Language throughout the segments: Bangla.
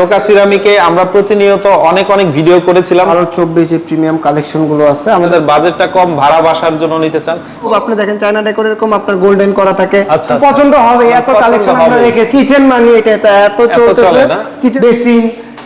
রোকা সিরামিকে আমরা প্রতিনিয়ত অনেক অনেক ভিডিও করেছিলাম। আরও চব্বিশ যে প্রিমিয়াম কালেকশনগুলো আছে আমাদের বাজেটটা কম ভাড়া বাসার জন্য নিতে চান। আপনি দেখেন চায়না ডেকোর এরকম আপনার গোল্ডেন করা থাকে। আচ্ছা, আচ্ছা। পছন্দ হবে এত কালেকশন আমরা রেখেছি। কিচেন মানি এটা এত চলতেছে? কিচেন বেসিন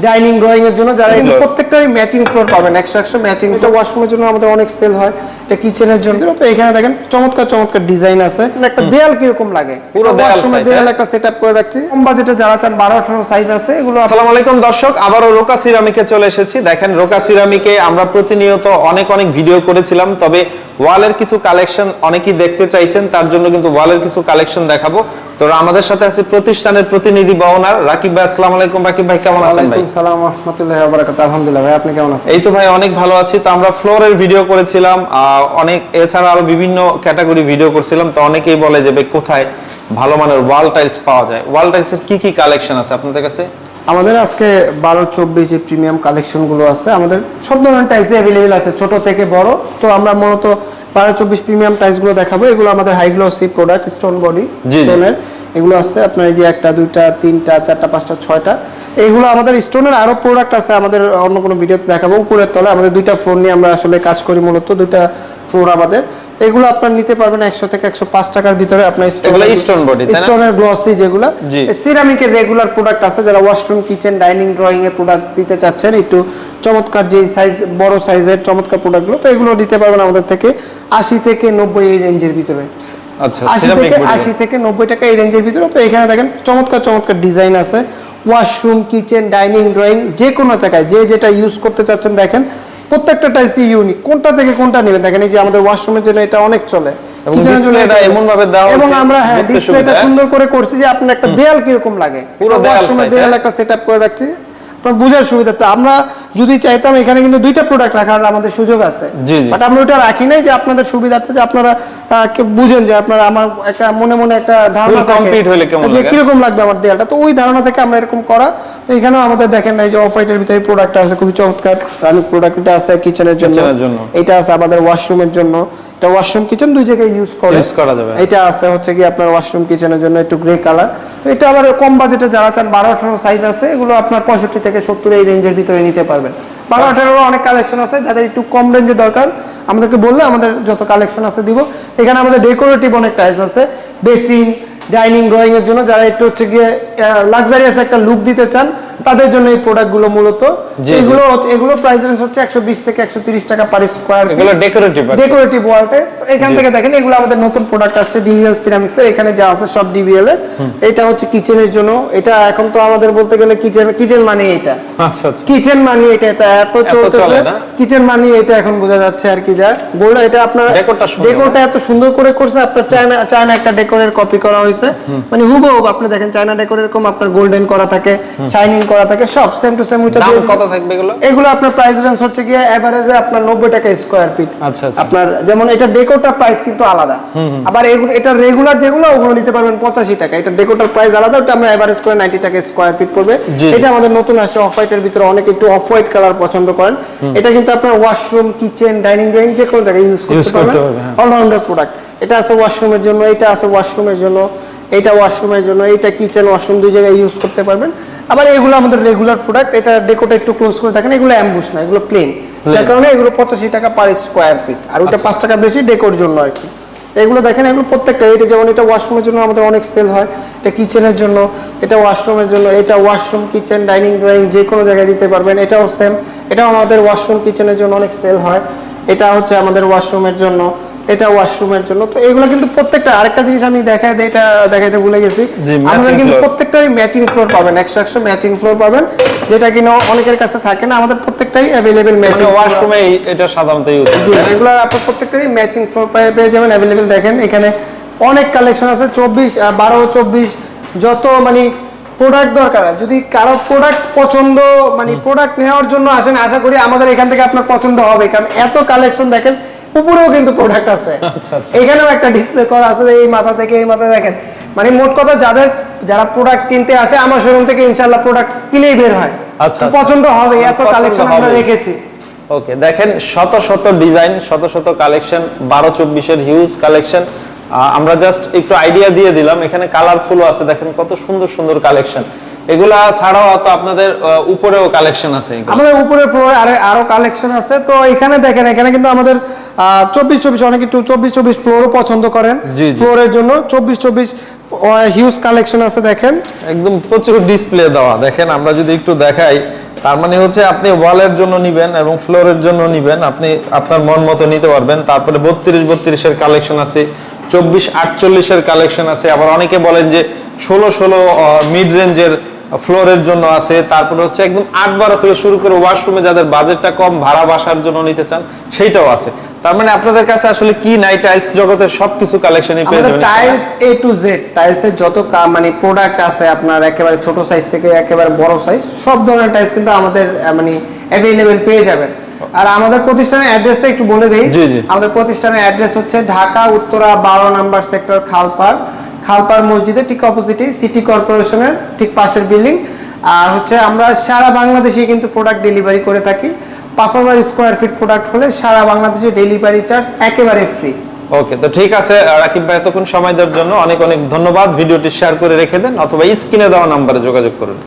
ডাইনিং ড্রয়িং এর জন্য যারা। প্রত্যেকটারই ম্যাচিং ফ্লোর পাবেন। একশো একশো ম্যাচিং এটা ওয়াশরুমের জন্য আমাদের অনেক সেল হয়। এটা কিচেনের জন্য। তো এখানে দেখেন চমৎকার চমৎকার ডিজাইন আছে। একটা দেয়াল কীরকম লাগে? পুরো দেয়াল ওয়াশরুমের দেয়াল হ্যাঁ? একটা সেটআপ করে রাখছি। কম বাজেটে যারা চান বারো আঠারো সাইজ আছে এগুলো আসসালামু আলাইকুম দর্শক আবারও রোকা সিরামিকে চলে এসেছি। দেখেন রোকা সিরামিকে আমরা প্রতিনিয়ত অনেক অনেক ভিডিও করেছিলাম তবে ওয়ালের কিছু কালেকশন অনেকেই দেখতে চাইছেন তার জন্য কিন্তু ওয়ালের কিছু কালেকশন দেখাবো। তো আমাদের সাথে আছে প্রতিষ্ঠানের প্রতিনিধি বহনার রাকিব ভাই আসসালামু আলাইকুম রাকিব ভাই কেমন আছেন ভাই? সালাম রহমতুল্লাহ বারাকাত আলহামদুলিল্লাহ ভাই আপনি কেমন আছেন? এই তো ভাই অনেক ভালো আছি। তো আমরা ফ্লোরের ভিডিও করেছিলাম অনেক এছাড়া আরও বিভিন্ন ক্যাটাগরি ভিডিও করছিলাম। তো অনেকেই বলে যে ভাই কোথায় ভালো মানের ওয়াল টাইলস পাওয়া যায়? ওয়াল টাইলসের কি কি কালেকশন আছে আপনাদের কাছে? আমাদের আজকে বারো চব্বিশ যে প্রিমিয়াম কালেকশনগুলো আছে আমাদের সব ধরনের টাইলস অ্যাভেলেবেল আছে ছোট থেকে বড়। তো আমরা মূলত বারো চব্বিশ প্রিমিয়াম টাইলসগুলো দেখাবো। এগুলো আমাদের high glossy product stone body. স্টোনের এগুলো আছে আপনার এই যে একটা দুইটা তিনটা চারটা পাঁচটা ছয়টা। এগুলো আমাদের স্টোনের আরও প্রোডাক্ট আছে আমাদের অন্য কোনো ভিডিওতে দেখাবো। উপরের তলে আমাদের দুইটা ফ্লোর নিয়ে আমরা আসলে কাজ করি মূলত। দুইটা ফ্লোর আমাদের। তো এগুলো আপনার নিতে পারবেন একশো থেকে একশো পাঁচ টাকার ভিতরে আপনার স্টোনের গ্লসি যেগুলো। সিরামিকের রেগুলার প্রোডাক্ট আছে যারা ওয়াশরুম কিচেন ডাইনিং ড্রয়িং এর প্রোডাক্ট দিতে চাচ্ছেন একটু চমৎকার যে সাইজ বড় সাইজের চমৎকার প্রোডাক্টগুলো তো এগুলো পারবেন আমাদের থেকে আশি থেকে নব্বই এই রেঞ্জের ভিতরে। আচ্ছা আশি থেকে আশি থেকে নব্বই টাকা এই রেঞ্জের ভিতরে তো এখানে দেখেন চমৎকার চমৎকার ডিজাইন আছে। ওয়াশরুম কিচেন ডাইনিং ড্রয়িং যে কোনো জায়গায় যে যেটা ইউজ করতে চাচ্ছেন দেখেন প্রত্যেকটা টাইসই ইউনিক কোনটা থেকে কোনটা নেবেন দেখেন এই যে আমাদের ওয়াশরুমের জন্য এটা অনেক চলে এমন ভাবে দেওয়া এবং আমরা হ্যাঁ ডিসপ্লেটা? সুন্দর করে করছি যে আপনার একটা দেয়াল কীরকম লাগে পুরো দেয়াল washroom এর size, দেয়াল? একটা সেটআপ করে রাখছি আপনার বোঝার সুবিধা আমরা যদি চাইতাম এখানে কিন্তু দুইটা প্রোডাক্ট রাখার আমাদের সুযোগ আছে। বাট আমরা ওটা রাখি নাই যে আপনাদের সুবিধার্থে যে আপনারা বুঝেন যে আপনারা আমার একটা মনে মনে একটা ধারণা complete হলে কেমন লাগে? কীরকম লাগবে আমার দেয়ালটা তো ওই ধারণা থেকে আমরা এরকম করা তো এখানেও আমাদের দেখেন এই যে অফ হোয়াইটের ভিতরে প্রোডাক্ট আছে খুবই চমৎকার। রানিক প্রোডাক্ট এটা আছে কিচেনের জন্য। এটা আছে আমাদের ওয়াশরুমের জন্য। এটা ওয়াশরুম কিচেন দুই জায়গায় ইউজ করে। Use করা যাবে। এটা আছে হচ্ছে কি আপনার ওয়াশরুম কিচেনের জন্য একটু গ্রে কালার তো এটা আবার কম বাজেটে যারা চান বারো আঠারো সাইজ আছে এগুলো আপনার পঁয়ষট্টি থেকে সত্তর এই রেঞ্জের ভিতরে নিতে পারবেন। বারো আঠারো অনেক কালেকশন আছে যাদের একটু কম রেঞ্জে দরকার আমাদেরকে বললে আমাদের যত কালেকশন আছে দিব। এখানে আমাদের ডেকোরেটিভ অনেক টাইলস আছে। বেসিন ডাইনিং ড্রয়িং এর জন্য যারা একটু হচ্ছে গিয়ে লাক্সারিয়াস একটা লুক দিতে চান তাদের জন্য এই প্রোডাক্টগুলো মূলত। এগুলো এগুলো প্রাইস রেঞ্জ হচ্ছে একশো বিশ থেকে একশো তিরিশ টাকা পার স্কোয়ার এগুলো ডেকোরেটিভ ডেকোরেটিভ ওয়াল টাইলস এখান থেকে দেখেন এগুলো আমাদের নতুন প্রোডাক্ট আসছে ডিভিএল সিরামিক্স এর। এখানে যা আছে সব ডিভিএল এর। এটা হচ্ছে কিচেনের জন্য। এটা এখন তো আমাদের বলতে গেলে কিচেন কিচেন মানে এটা। আচ্ছা আচ্ছা। কিচেন মানি এটা এটা এত চলতেছে। কিচেন মানি এটা এখন বোঝা যাচ্ছে আর কি যা। গোল্ড এটা আপনার ডেকোরটা এত সুন্দর করে করছে। আপনার চায়না চায়না একটা ডেকোরের কপি করা হয়েছে। মানে হুবহু আপনি দেখেন চায়না ডেকোর এরকম আপনার গোল্ডেন করা থাকে। শাইনিং করা থাকে সব সেম টু সেম ওইটা দাম কত থাকবে এগুলো? এগুলো আপনার প্রাইস রেঞ্জ হচ্ছে গিয়ে এভারেজে আপনার নব্বই টাকা স্কোয়ার ফিট আচ্ছা, আচ্ছা। আপনার যেমন এটা ডেকোটার প্রাইস কিন্তু আলাদা। আবার এগুলো এটা রেগুলার যেগুলো ওগুলো নিতে পারবেন পঁচাশি টাকা। এটা ডেকোটার প্রাইস আলাদা ওটা আমরা এভারেজ করে নাইনটি টাকা স্কোয়ার ফিট পড়বে। এটা আমাদের নতুন আসছে অফ হোয়াইটের ভিতরে অনেক একটু অফ হোয়াইট কালার পছন্দ করেন। এটা কিন্তু আপনার ওয়াশরুম কিচেন ডাইনিং ড্রয়িং যে কোনো জায়গায় ইউজ করতে পারবেন। হ্যাঁ। অলরাউন্ডার প্রোডাক্ট এটা আছে ওয়াশরুমের জন্য এটা আছে ওয়াশরুমের জন্য এটা ওয়াশরুমের জন্য এটা কিচেন ওয়াশরুম দুই জায়গায় ইউজ করতে পারবেন। আবার এগুলো আমাদের রেগুলার প্রোডাক্ট এটা ডেকোটা একটু ক্লোজ করে থাকেন এগুলো অ্যাম্বুশ না এগুলো প্লেন যার কারণে এগুলো পঁচাশি টাকা পার স্কোয়ার ফিট আর ওটা পাঁচ টাকা বেশি ডেকোর জন্য আর কি। এগুলো দেখেন এগুলো প্রত্যেকটা এটা যেমন এটা ওয়াশরুমের জন্য আমাদের অনেক সেল হয় এটা কিচেনের জন্য এটা ওয়াশরুমের জন্য এটা ওয়াশরুম কিচেন ডাইনিং ড্রয়িং যে কোনো জায়গায় দিতে পারবেন এটাও সেম এটাও আমাদের ওয়াশরুম কিচেনের জন্য অনেক সেল হয়। এটা হচ্ছে আমাদের ওয়াশরুমের জন্য। এটা ওয়াশরুমের জন্য। তো এগুলো কিন্তু প্রত্যেকটা আরেকটা জিনিস আমি দেখাই দিই এটা দেখাইতে ভুলে গেছি। আমাদের কিন্তু floor। প্রত্যেকটারই ম্যাচিং ফ্লোর পাবেন একশো একশো ম্যাচিং ফ্লোর পাবেন যেটা কিনা অনেকের কাছে থাকে না আমাদের প্রত্যেকটাই অ্যাভেলেবেল ম্যাচিং ওয়াশরুমে এটা সাধারণত ইউজ জি এগুলো আপনার প্রত্যেকটারই ম্যাচিং ফ্লোর পেয়ে যাবেন অ্যাভেলেবেল দেখেন এখানে অনেক কালেকশন আছে চব্বিশ বারো চব্বিশ যত মানে প্রোডাক্ট দরকার। যদি কারও প্রোডাক্ট পছন্দ মানে প্রোডাক্ট নেওয়ার জন্য আসেন আশা করি আমাদের এখান থেকে আপনার পছন্দ হবে কারণ এত কালেকশন দেখেন উপরেও কিন্তু প্রোডাক্ট আছে। আচ্ছা, আচ্ছা। এখানেও একটা ডিসপ্লে করা আছে এই মাথা থেকে এই মাথা দেখেন। মানে মোট কথা যাদের যারা প্রোডাক্ট কিনতে আসে আমার শোরুম থেকে ইনশাল্লাহ প্রোডাক্ট কিনেই বের হয়। আচ্ছা, পছন্দ হবে এত কালেকশন আমরা রেখেছি। ওকে দেখেন শত শত ডিজাইন শত শত কালেকশন বারো চব্বিশের হিউজ কালেকশন আমরা জাস্ট একটু আইডিয়া দিয়ে দিলাম। এখানে কালারফুল আছে দেখেন কত সুন্দর সুন্দর কালেকশন এগুলা ছাড়াও তো আপনাদের উপরেও কালেকশন আছে আমাদের উপরে ফ্লোরে আরও কালেকশন আছে। তো এখানে দেখেন এখানে কিন্তু আমাদের চব্বিশ চব্বিশ অনেকে একটু চব্বিশ চব্বিশ ফ্লোরও পছন্দ করেন। ফ্লোরের জন্য। চব্বিশ চব্বিশ হিউজ কালেকশন আছে দেখেন। একদম প্রচুর ডিসপ্লে দেওয়া। দেখেন আমরা যদি একটু দেখাই তার মানে হচ্ছে আপনি ওয়ালের জন্য নিবেন এবং ফ্লোরের জন্য নিবেন। আপনি আপনার মন মতো নিতে পারবেন। তারপরে বত্রিশ বত্রিশের কালেকশন আছে চব্বিশ আটচল্লিশের কালেকশন আছে। আবার অনেকে বলেন যে ষোলো ষোলো মিড রেঞ্জের ফ্লোরের জন্য আছে। তারপরে হচ্ছে একদম আট বারো থেকে শুরু করে ওয়াশরুমে যাদের বাজেটটা কম ভাড়া বাসার জন্য নিতে চান সেইটাও আছে। তার মানে আপনাদের কাছে আসলে কি নাই? টাইলস জগতের সবকিছু কালেকশনই পেয়ে যাবেন টাইলস এ টু জেড টাইলসের যত কা- মানে প্রোডাক্ট আছে আপনার একেবারে ছোট সাইজ থেকে একেবারে বড় সাইজ সব ধরনের টাইলস কিন্তু আমাদের মানে অ্যাভেলেবেল পেয়ে যাবেন। আর আমাদের প্রতিষ্ঠানের অ্যাড্রেসটা একটু বলে দিই। আমাদের প্রতিষ্ঠানের অ্যাড্রেস হচ্ছে ঢাকা উত্তরা বারো নাম্বার সেক্টর খালপাড়। খালপাড় মসজিদের ঠিক অপোজিটে সিটি কর্পোরেশনের ঠিক পাশের বিল্ডিং আর হচ্ছে আমরা সারা বাংলাদেশে কিন্তু প্রোডাক্ট ডেলিভারি করে থাকি। পাঁচ হাজার স্কোয়ার ফিট প্রোডাক্ট হলে সারা বাংলাদেশে ডেলিভারি চার্জ একেবারে ফ্রি ওকে তো ঠিক আছে রাকিব ভাই, এতক্ষণ সময় দেওয়ার জন্য অনেক অনেক ধন্যবাদ। ভিডিওটি শেয়ার করে রেখে দেন, অথবা স্ক্রিনে দেওয়া নাম্বারে যোগাযোগ করুন।